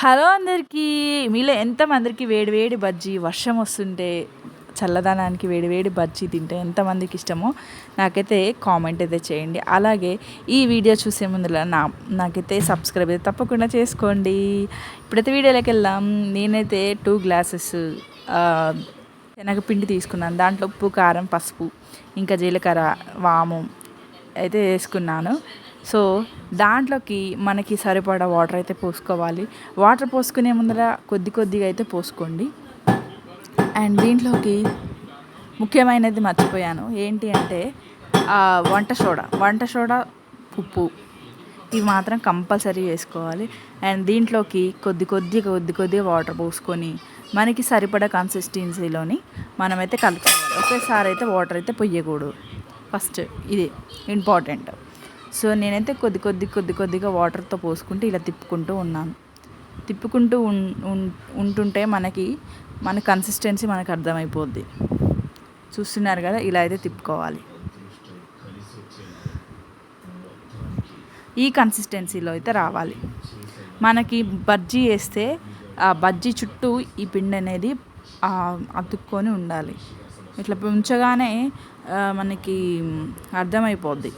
Hello అందరికీ. మీలో ఎంతమందికి వేడి వేడి బజ్జీ వర్షం వస్తుంటే చల్లదనానికి వేడి వేడి బజ్జీ తింటే ఎంతమందికి ఇష్టమో నాకైతే కామెంట్ అయితే చేయండి. అలాగే ఈ వీడియో చూసే ముందులో నా నాకైతే సబ్స్క్రైబ్ అయితే తప్పకుండా చేసుకోండి. ఇప్పుడైతే వీడియోలోకి వెళ్దాం. నేనైతే టూ గ్లాసెస్ శనగపిండి తీసుకున్నాను. దాంట్లో ఉప్పు కారం పసుపు ఇంకా జీలకర్ర వాము అయితే వేసుకున్నాను. సో దాంట్లోకి మనకి సరిపడా వాటర్ అయితే పోసుకోవాలి. వాటర్ పోసుకునే ముందర కొద్ది కొద్దిగా అయితే పోసుకోండి. అండ్ దీంట్లోకి ముఖ్యమైనది మర్చిపోయాను. ఏంటి అంటే వంట సోడా. వంట సోడా ఉప్పు. ఇవి మాత్రం కంపల్సరీ వేసుకోవాలి. అండ్ దీంట్లోకి కొద్ది కొద్దిగా కొద్ది కొద్దిగా వాటర్ పోసుకొని మనకి సరిపడా కన్సిస్టెన్సీలోని మనమైతే కలుపుకోవాలి. ఒకేసారి అయితే వాటర్ అయితే పొయ్యకూడదు ఫస్ట్ ఇది ఇంపార్టెంట్. సో నేనైతే కొద్ది కొద్ది కొద్ది కొద్దిగా వాటర్తో పోసుకుంటూ ఇలా తిప్పుకుంటూ ఉన్నాను. తిప్పుకుంటూ ఉంటుంటే మనకి మన కన్సిస్టెన్సీ మనకు అర్థమైపోద్ది. చూస్తున్నారు కదా ఇలా అయితే తిప్పుకోవాలి. ఈ కన్సిస్టెన్సీలో అయితే రావాలి. మనకి బజ్జీ వేస్తే ఆ బజ్జీ చుట్టూ ఈ పిండి అనేది అతుక్కొని ఉండాలి. ఇట్లా ఉంచగానే మనకి అర్థమైపోద్ది.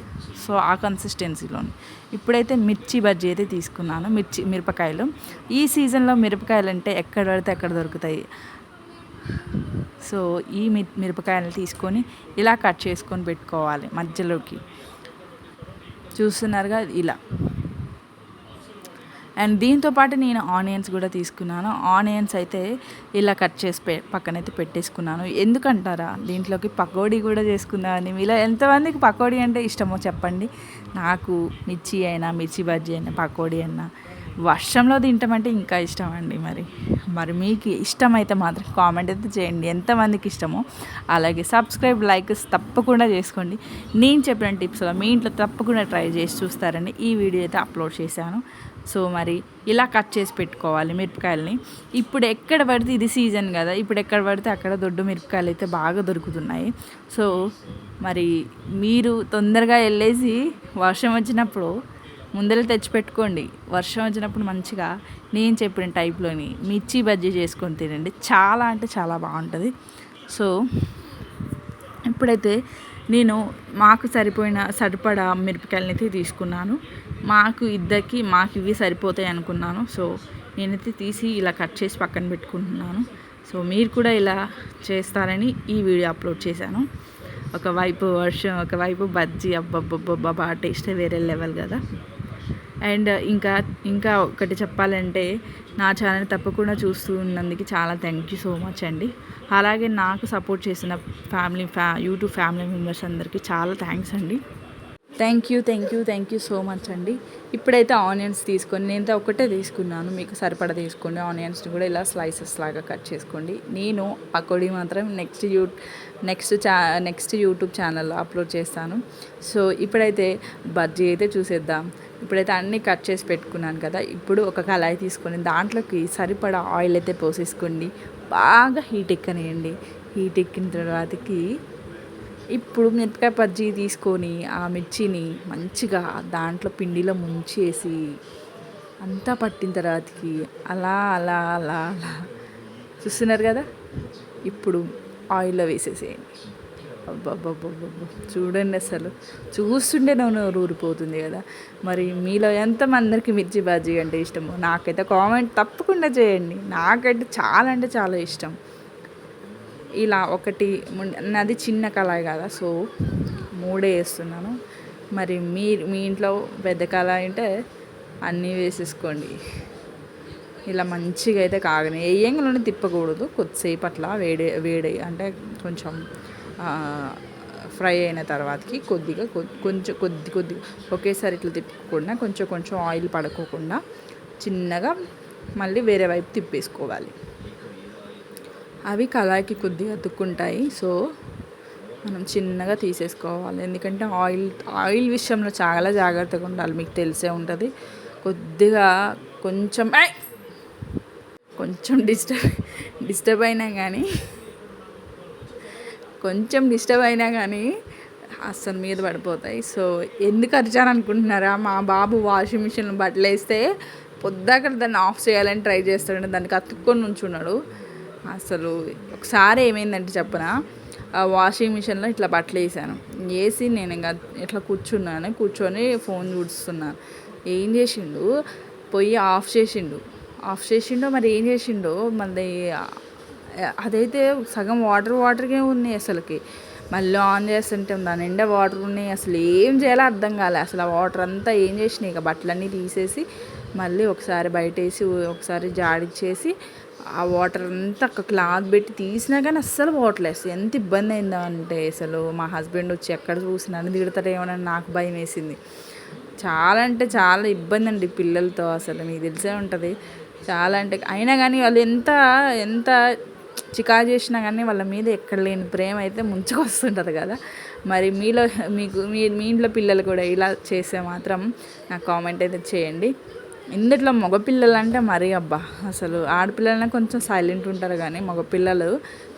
సో ఆ కన్సిస్టెన్సీలోని ఇప్పుడైతే మిర్చి బజ్జీ అయితే తీసుకున్నాను మిర్చి మిరపకాయలు. ఈ సీజన్లో మిరపకాయలు అంటే ఎక్కడ పడితే అక్కడ దొరుకుతాయి. సో ఈ మిరపకాయలు తీసుకొని ఇలా కట్ చేసుకొని పెట్టుకోవాలి మధ్యలోకి. చూస్తున్నారుగా ఇలా. అండ్ దీంతో పాటు నేను ఆనియన్స్ కూడా తీసుకున్నాను. ఆనియన్స్ అయితే ఇలా కట్ చేసి పె పక్కనైతే పెట్టేసుకున్నాను. ఎందుకంటారా? దీంట్లోకి పకోడీ కూడా చేసుకుందామని. మీలో ఎంతమందికి పకోడీ అంటే ఇష్టమో చెప్పండి. నాకు మిర్చి అయినా మిర్చి బజ్జీ అయినా పకోడీ అయినా వర్షంలో తింటామంటే ఇంకా ఇష్టం అండి మరి. మరి మీకు ఇష్టమైతే మాత్రం కామెంట్ అయితే చేయండి. ఎంతమందికి ఇష్టమో అలాగే సబ్స్క్రైబ్ లైక్ తప్పకుండా చేసుకోండి. నేను చెప్పిన టిప్స్లో మీ ఇంట్లో తప్పకుండా ట్రై చేసి చూస్తారని ఈ వీడియో అయితే అప్లోడ్ చేశాను. సో మరి ఇలా కట్ చేసి పెట్టుకోవాలి మిరపకాయలని. ఇప్పుడు ఎక్కడ పడితే ఇది సీజన్ కదా ఇప్పుడు ఎక్కడ పడితే అక్కడ దొడ్డు మిరపకాయలు అయితే బాగా దొరుకుతున్నాయి. సో మరి మీరు తొందరగా వెళ్ళేసి వర్షం వచ్చినప్పుడు ముందర తెచ్చిపెట్టుకోండి వర్షం వచ్చినప్పుడు మంచిగా నేను చెప్పిన టైప్లోని మిర్చి బజ్జీ చేసుకొని తినండి. చాలా అంటే చాలా బాగుంటుంది. సో ఇప్పుడైతే నేను మాకు సరిపోయిన సరిపడా మిరపకాయలని అయితే తీసుకున్నాను. మాకు ఇద్దరికి మాకు ఇవి సరిపోతాయి అనుకున్నాను. సో నేనైతే తీసి ఇలా కట్ చేసి పక్కన పెట్టుకుంటున్నాను. సో మీరు కూడా ఇలా చేస్తారని ఈ వీడియో అప్లోడ్ చేశాను. ఒకవైపు వర్షం ఒకవైపు బజ్జీ అబ్బబ్బబ్బబ్బా టేస్టే వేరే లెవెల్ కదా. అండ్ ఇంకా ఇంకా ఒకటి చెప్పాలంటే నా ఛానల్ తప్పకుండా చూస్తూ ఉన్నందుకు చాలా థ్యాంక్ యూ సో మచ్ అండి. అలాగే నాకు సపోర్ట్ చేసిన ఫ్యామిలీ ఫ్యా యూట్యూబ్ ఫ్యామిలీ మెంబర్స్ అందరికీ చాలా థ్యాంక్స్ అండి. Thank you thank you thank you so much అండి. ఇప్పుడైతే ఆనియన్స్ తీసుకొని నేనైతే ఒకటే తీసుకున్నాను. మీకు సరిపడా తీసుకోండి. ఆనియన్స్ని కూడా ఇలా స్లైసెస్ లాగా కట్ చేసుకోండి. నేను పకోడీ మాత్రం నెక్స్ట్ యూ నెక్స్ట్ చా నెక్స్ట్ యూట్యూబ్ ఛానల్లో అప్లోడ్ చేస్తాను. సో ఇప్పుడైతే బజ్జీ అయితే చూసేద్దాం. ఇప్పుడైతే అన్నీ కట్ చేసి పెట్టుకున్నాను కదా. ఇప్పుడు ఒక కళాయి తీసుకొని దాంట్లోకి సరిపడా ఆయిల్ అయితే పోసేసుకోండి. బాగా హీట్ ఎక్కనియండి. హీట్ ఎక్కిన తర్వాతకి ఇప్పుడు మిరపకాయ బజ్జీ తీసుకొని ఆ మిర్చిని మంచిగా దాంట్లో పిండిలో ముంచేసి అంతా పట్టిన తర్వాతకి అలా అలా అలా అలా. చూస్తున్నారు కదా? ఇప్పుడు ఆయిల్లో వేసేసేయండి. అబ్బాబ్బాబ్బాబ్బా చూడండి అసలు. చూస్తుంటే నన్ను ఊరిపోతుంది కదా? మరి మీలో ఎంతమందరికి మిర్చి బాజీ అంటే ఇష్టమో నాకైతే కామెంట్ తప్పకుండా చేయండి. నాకైతే చాలా అంటే చాలా ఇష్టం. ఇలా ఒకటి నాది చిన్న కళాయి కదా సో మూడే వేస్తున్నాను. మరి మీ మీ ఇంట్లో పెద్ద కళాయి అంటే అన్నీ వేసేసుకోండి. ఇలా మంచిగా అయితే కాగని వేయంగానే తిప్పకూడదు. కొద్దిసేపు అట్లా వేడి వేడి అంటే కొంచెం ఫ్రై అయిన తర్వాతకి కొద్దిగా కొంచెం కొద్ది కొద్ది ఒకేసారి ఇట్లా తిప్పకుండా కొంచెం కొంచెం ఆయిల్ పడుకోకుండా చిన్నగా మళ్ళీ వేరే వైపు తిప్పేసుకోవాలి. అవి కళాయికి కొద్దిగా అతుక్కుంటాయి. సో మనం చిన్నగా తీసేసుకోవాలి. ఎందుకంటే ఆయిల్ ఆయిల్ విషయంలో చాలా జాగ్రత్తగా ఉండాలి. మీకు తెలిసే ఉంటుంది. కొద్దిగా కొంచెం కొంచెం డిస్టర్బ్ డిస్టర్బ్ అయినా కానీ కొంచెం డిస్టర్బ్ అయినా కానీ అస్సలు మీద పడిపోతాయి. సో ఎందుకు అరిచాను అనుకుంటున్నారా? మా బాబు వాషింగ్ మిషన్ బట్టలు వేస్తే పొద్దాక దాన్ని ఆఫ్ చేయాలని ట్రై చేస్తాడు దానికి అతుక్కొని ఉంచున్నాడు అసలు ఒకసారి ఏమైందంటే చెప్పనా ఆ వాషింగ్ మిషన్లో ఇట్లా బట్టలు వేసాను. వేసి నేను ఇంకా ఇట్లా కూర్చున్నాను కూర్చొని ఫోన్ చూస్తున్నాను. ఏం చేసిండు? పొయ్యి ఆఫ్ చేసిండు. ఆఫ్ చేసిండో మరి ఏం చేసిండో మళ్ళీ అదైతే సగం వాటర్ వాటర్కే ఉన్నాయి అసలుకి. మళ్ళీ ఆన్ చేస్తుంటే దాని నిండా వాటర్ ఉన్నాయి. అసలు ఏం చేయాలో అర్థం కాలే. అసలు ఆ వాటర్ అంతా ఏం చేసినాయి? ఇక బట్టలన్నీ తీసేసి మళ్ళీ ఒకసారి బయట వేసి ఒకసారి జాడిచ్చేసి ఆ వాటర్ అంతా ఒక క్లాత్ పెట్టి తీసినా కానీ అస్సలు పోవట్లేదు. ఎంత ఇబ్బంది అయిందో అంటే అసలు మా హస్బెండ్ వచ్చి ఎక్కడ చూసినా నన్ను తిడతారేమోనని నాకు భయం వేసింది. చాలా అంటే చాలా ఇబ్బంది అండి పిల్లలతో అసలు మీకు తెలిసే ఉంటుంది. చాలా అంటే అయినా కానీ వాళ్ళు ఎంత ఎంత చికా చేసినా కానీ వాళ్ళ మీద ఎక్కడ లేని ప్రేమ అయితే ముంచుకొస్తుంటుంది కదా. మరి మీలో మీకు మీ మీ ఇంట్లో పిల్లలు కూడా ఇలా చేస్తే మాత్రం నాకు కామెంట్ అయితే చేయండి. ఇందుట్లో మగపిల్లలు అంటే మరీ అబ్బా అసలు ఆడపిల్లలనే కొంచెం సైలెంట్ ఉంటారు కానీ మగపిల్లలు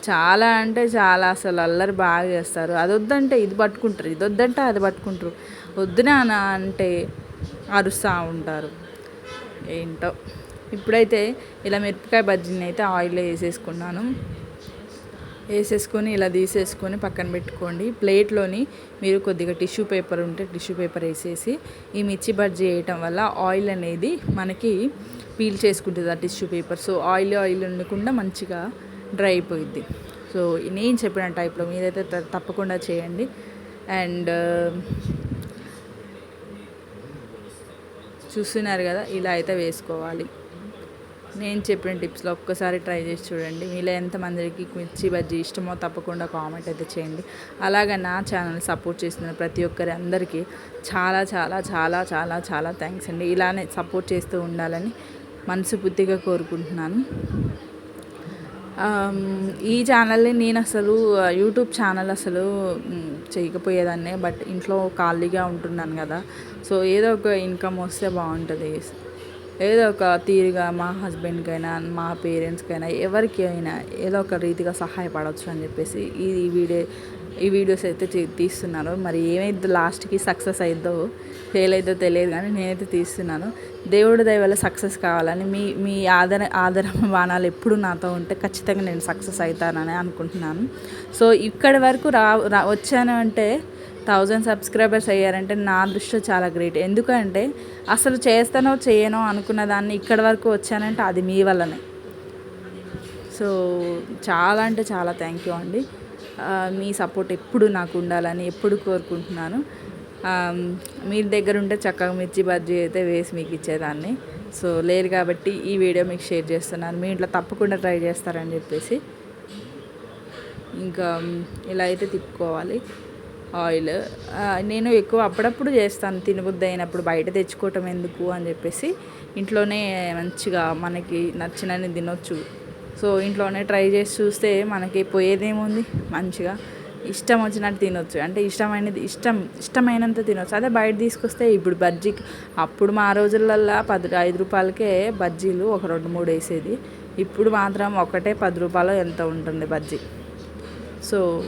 చాలా అంటే చాలా అసలు అల్లరి బాగా చేస్తారు. అది వద్దంటే ఇది పట్టుకుంటారు ఇది వద్దంటే అది పట్టుకుంటారు. వద్దునా అంటే అరుస్తూ ఉంటారు. ఏంటో. ఇప్పుడైతే ఇలా మిరపకాయ బజ్జీని అయితే ఆయిల్లో వేసేసుకున్నాను. వేసేసుకొని ఇలా తీసేసుకొని పక్కన పెట్టుకోండి. ప్లేట్లోని మీరు కొద్దిగా టిష్యూ పేపర్ ఉంటే టిష్యూ పేపర్ వేసేసి ఈ మిర్చి బజ్జీ వేయటం వల్ల ఆయిల్ అనేది మనకి పీల్ చేసుకుంటుంది ఆ tissue paper. So oil oil ఉండకుండా మంచిగా డ్రై అయిపోయిద్ది. సో నేను చెప్పిన టైప్లో మీరైతే తప్పకుండా చేయండి. అండ్ చూస్తున్నారు కదా ఇలా అయితే వేసుకోవాలి. నేను చెప్పిన టిప్స్లో ఒక్కసారి ట్రై చేసి చూడండి. మీలో ఎంతమందికి మిర్చి బజ్జీ ఇష్టమో తప్పకుండా కామెంట్ అయితే చేయండి. అలాగే నా ఛానల్ సపోర్ట్ చేస్తున్న ప్రతి ఒక్కరి అందరికీ చాలా చాలా చాలా చాలా చాలా థ్యాంక్స్ అండి. ఇలానే సపోర్ట్ చేస్తూ ఉండాలని మనసుపూర్తిగా కోరుకుంటున్నాను. ఈ ఛానల్ని నేను అసలు యూట్యూబ్ ఛానల్ అసలు చేయకపోయేదాన్నే బట్ ఇంట్లో ఖాళీగా ఉంటున్నాను కదా. సో ఏదో ఒక ఇన్కమ్ వస్తే బాగుంటుంది. ఏదో ఒక తీరుగా మా హస్బెండ్కైనా మా పేరెంట్స్కైనా ఎవరికి అయినా ఏదో ఒక రీతిగా సహాయపడవచ్చు అని చెప్పేసి ఈ వీడియో ఈ వీడియోస్ అయితే తీస్తున్నాను మరి ఏమైతే లాస్ట్కి సక్సెస్ అయిద్దో ఫెయిల్ అయిద్దో తెలియదు కానీ నేనైతే తీస్తున్నాను. దేవుడి దయ వల్ల సక్సెస్ కావాలని మీ మీ ఆదర ఆదర బాణాలు ఎప్పుడు నాతో ఉంటే ఖచ్చితంగా నేను సక్సెస్ అవుతానని అనుకుంటున్నాను. సో ఇక్కడి వరకు రా వచ్చాను అంటే థౌజండ్ సబ్స్క్రైబర్స్ అయ్యారంటే నా దృష్టిలో చాలా గ్రేట్. ఎందుకంటే అసలు చేస్తానో చేయనో అనుకున్న దాన్ని ఇక్కడి వరకు వచ్చానంటే అది మీ వల్లనే. సో చాలా అంటే చాలా థ్యాంక్ యూ అండి. మీ సపోర్ట్ ఎప్పుడు నాకు ఉండాలని ఎప్పుడు కోరుకుంటున్నాను. మీ దగ్గర ఉంటే చక్కగా మిర్చి బజ్జీ అయితే వేసి మీకు ఇచ్చేదాన్ని. సో లేరు కాబట్టి ఈ వీడియో మీకు షేర్ చేస్తున్నాను. మీ ఇంట్లో తప్పకుండా ట్రై చేస్తారని చెప్పేసి. ఇంకా ఇలా అయితే తిప్పుకోవాలి. ఆయిల్. నేను ఎక్కువ అప్పుడప్పుడు చేస్తాను. తినబుద్ది అయినప్పుడు బయట తెచ్చుకోవటం ఎందుకు అని చెప్పేసి ఇంట్లోనే మంచిగా మనకి నచ్చినని తినొచ్చు. సో ఇంట్లోనే ట్రై చేసి చూస్తే మనకి పోయేదేముంది? మంచిగా ఇష్టం వచ్చినట్టు తినొచ్చు. అంటే ఇష్టమైనది ఇష్టం ఇష్టమైనంత తినొచ్చు. అదే బయట తీసుకొస్తే ఇప్పుడు బజ్జీకి అప్పుడు మా రోజులల్లో పది ఐదు రూపాయలకే బజ్జీలు ఒక రెండు మూడు వేసేది. ఇప్పుడు మాత్రం ఒకటే పది రూపాయలు ఎంత ఉంటుంది బజ్జీ? సో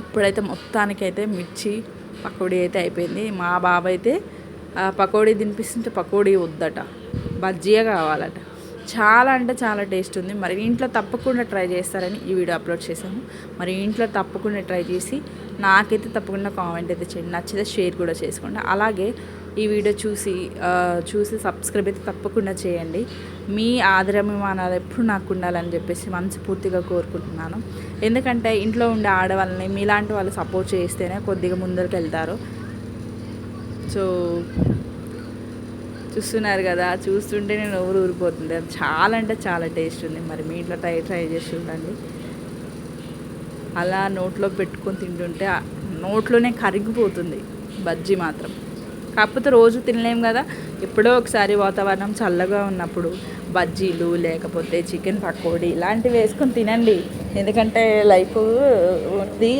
ఇప్పుడైతే మొత్తానికైతే మిర్చి పకోడీ అయితే అయిపోయింది. మా బాబు అయితే పకోడీ తినిపిస్తుంటే పకోడీ వద్దట. బజ్జీయే కావాలట. చాలా అంటే చాలా టేస్ట్ ఉంది. మరి ఇంట్లో తప్పకుండా ట్రై చేస్తారని ఈ వీడియో అప్లోడ్ చేశాను. మరి ఇంట్లో తప్పకుండా ట్రై చేసి నాకైతే తప్పకుండా కామెంట్ అయితే చేయండి. నచ్చితే షేర్ కూడా చేసుకోండి. అలాగే ఈ వీడియో చూసి చూసి సబ్స్క్రైబ్ అయితే తప్పకుండా చేయండి. మీ ఆదరాభిమానాలు ఎప్పుడు నాకు ఉండాలని చెప్పేసి మనస్ఫూర్తిగా కోరుకుంటున్నాను. ఎందుకంటే ఇంట్లో ఉండే ఆడవాళ్ళని మీలాంటి వాళ్ళు సపోర్ట్ చేస్తేనే కొద్దిగా ముందరికి వెళ్తారు. సో చూస్తున్నారు కదా చూస్తుంటే నేను ఊరు ఊరిపోతుంది. అది చాలా అంటే చాలా టేస్ట్ ఉంది. మరి మీ ఇంట్లో ట్రై ట్రై చేసి చూడండి. అలా నోట్లో పెట్టుకొని తింటుంటే నోట్లోనే కరిగిపోతుంది బజ్జీ మాత్రం. కాకపోతే రోజు తినలేం కదా. ఎప్పుడో ఒకసారి వాతావరణం చల్లగా ఉన్నప్పుడు బజ్జీలు లేకపోతే చికెన్ పకోడీ ఇలాంటివి వేసుకొని తినండి. ఎందుకంటే లైఫ్ ఉంది.